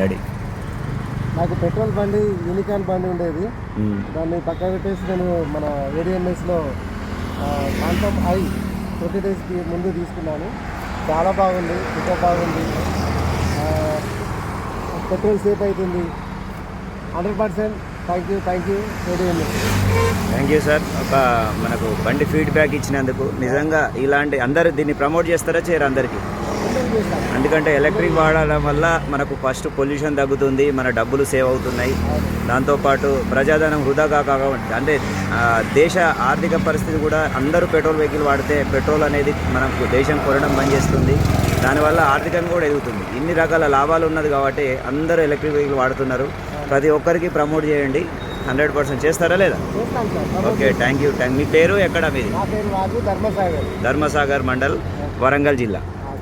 Ready. నాకు petrol బండి unicorn బండి ఉండేది. దాన్ని పక్క పెట్టేసి నేను మన ఏడిఎంఎస్లో కాంతం ఐ ట్వంటీ డేస్కి ముందు తీసుకున్నాను. చాలా బాగుంది పికప్ బాగుంది. పెట్రోల్ సేఫ్ అవుతుంది hundred percent thank you thank you ADMS thank you sir ఒక మనకు బండి ఫీడ్బ్యాక్ ఇచ్చినందుకు నిజంగా ఇలాంటి అందరు దీన్ని ప్రమోట్ చేస్తారా చేయరు అందరికీ? ఎందుకంటే ఎలక్ట్రిక్ వాడడం వల్ల మనకు ఫస్ట్ పొల్యూషన్ తగ్గుతుంది మన డబ్బులు సేవ్ అవుతున్నాయి. దాంతోపాటు ప్రజాధనం వృధా కాకుండా అంటే దేశ ఆర్థిక పరిస్థితి కూడా అందరూ పెట్రోల్ వెహికల్ వాడితే పెట్రోల్ అనేది మనకు దేశం కొనడం బంద్ చేస్తుంది. దానివల్ల ఆర్థికంగా కూడా ఎదుగుతుంది. ఇన్ని రకాల లాభాలు ఉన్నది కాబట్టి అందరూ ఎలక్ట్రిక్ వెహికల్ వాడుతున్నారు. ప్రతి ఒక్కరికి ప్రమోట్ చేయండి. హండ్రెడ్ పర్సెంట్ చేస్తారా లేదా? Okay thank you. థ్యాంక్ మీ పేరు ఎక్కడ మీది? ధర్మసాగర్ మండల్ వరంగల్ జిల్లా.